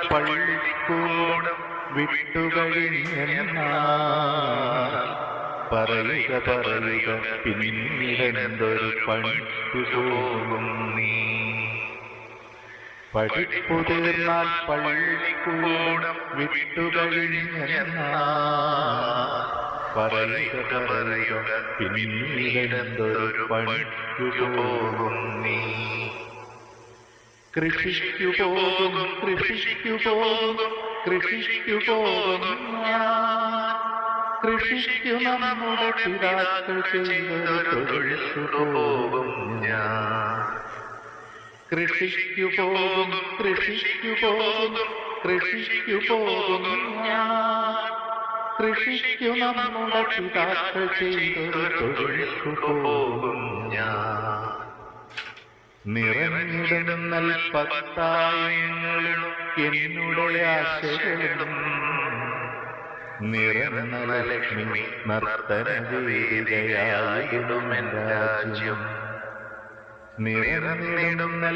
പള്ളിക്കൂടം വിട്ടുകഴിഞ്ഞെന്നാൽ പറയുക പറയുക പിന്നിലെന്തൊരു പണിക്കു പോകും നീ. പഠിപ്പു തീർന്നാൽ പള്ളിക്കൂടം വിട്ടുകഴിഞ്ഞെന്നാൽ പറയുക പറയുക പിന്നിലെന്തൊരു പണിക്കു പോകും നീ. കൃഷിക്കു പോകും കൃഷിക്കു പോകും കൃഷിക്കു പോകും കൃഷിക്കു നമ്മുടെ പിതാക്കൾ ചെയ്തൊരു പോകും ഞാൻ. കൃഷിക്കു പോകും കൃഷിക്കു പോകും കൃഷിക്കു പോകും ഞാൻ. കൃഷിക്കു നമ്മുടെ പിതാക്കൾ ചെയ്തൊരു പോകും ഞാൻ. നിറഞ്ഞിടുന്ന പത്തായങ്ങളും എന്നുടെ ആശകളും നിറഞ്ഞ ലക്ഷ്മി നർത്തന രാജ്യം രാജ്യം. നിറഞ്ഞിടുന്ന